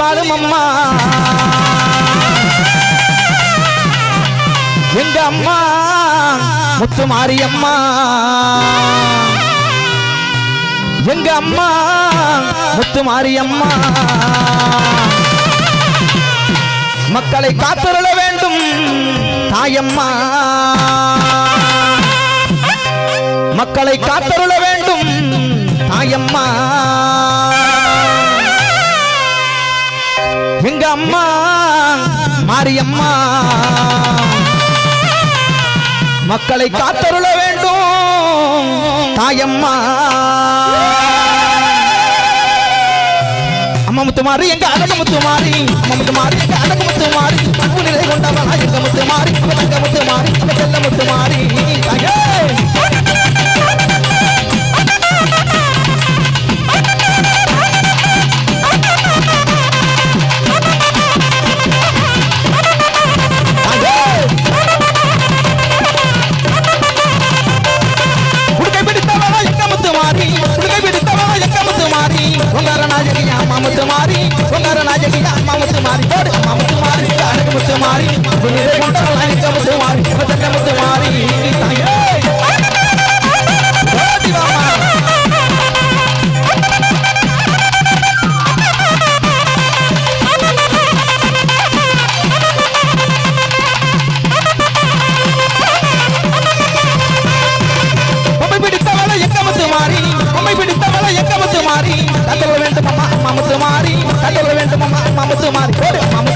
வாழும் அம்மா. எங்க அம்மா? முத்து மாரியம்மா. எங்க அம்மா? முத்து மாரியம்மா. மக்களை காத்தருள வேண்டும் தாயம்மா. மக்களை காத்தருள வேண்டும் தாயம்மா. எங்க அம்மா மாரியம்மா. மக்களை காத்தருள வேண்டும் தாயம்மா. அம்மா முத்து மாறி எங்க அழகு முத்து மாறி அம்மா முத்து மாறி எங்க அழகு முத்து மாறி அன்பு நிலை கொண்டவளா எங்க முத்து மாறி எங்க முத்து மாறி செல்ல முத்து மாறி நாயகியா அம்மா முத்து மாறி உங்கார நாயகியா அம்மா முத்து மாறி போடு அம்மா முத்து மாறி அம்மா அம்மா முத்து மாறி போடு அம்மா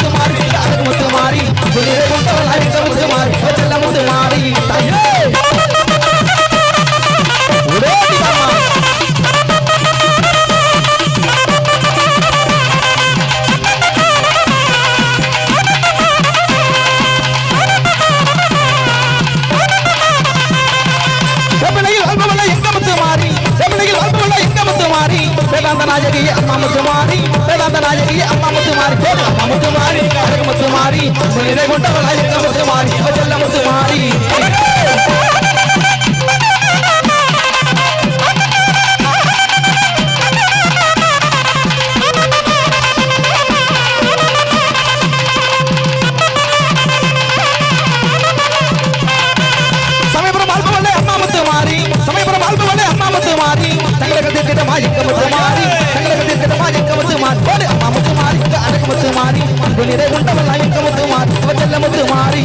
வேதாந்த நாயகி அம்மா முத்து மாறி வேதாந்த நாயகி அம்மா முத்து மாறி போடு அம்மா முத்து மாறி அழகு முத்து மாறி நிலை கொண்டவளை எங்க முத்து மாறி செல்ல முத்து முத்து மாறி இவ செல்ல முத்து மாறி.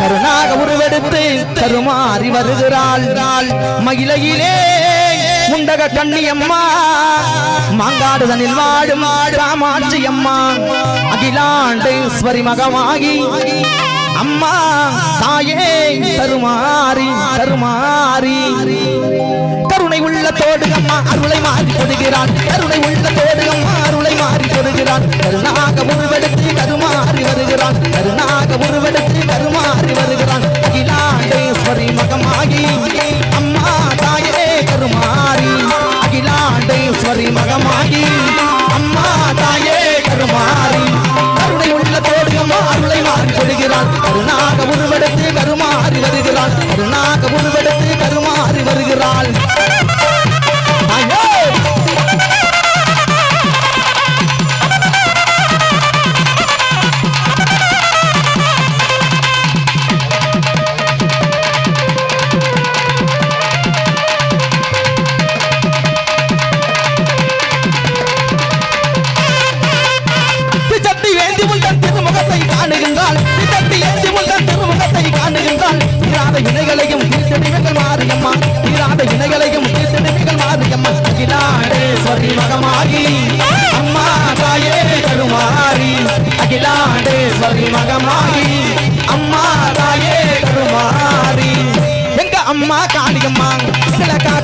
கருணாக உருவெடுத்து கருமாறி வருகிறாள். மகிழையிலே முண்டக கண்ணி அம்மா மாங்காடுதனில் வாழும் ராமாட்சி அம்மா அகிலாண்டேஸ்வரி மகமாகி அம்மா தாயே தருமாறி தருமாறி அம்மா அருளை மாறி கொடுகிறான் கருணை உள்ளத்தோடு அம்மா அருளை மாறி கொடுகிறான் கருணாக உருவெடுத்து கருமாறி வருகிறான். கருணாக உருவெடுத்து கருமாறி வருகிறான். அகிலாண்டேஸ்வரி மகமாரி அம்மா தாயே கருமாரி அகிலாண்டேஸ்வரி மகமாரி அம்மா தாயே கருமாரி எங்க அம்மா காளியம்மா சில காக்க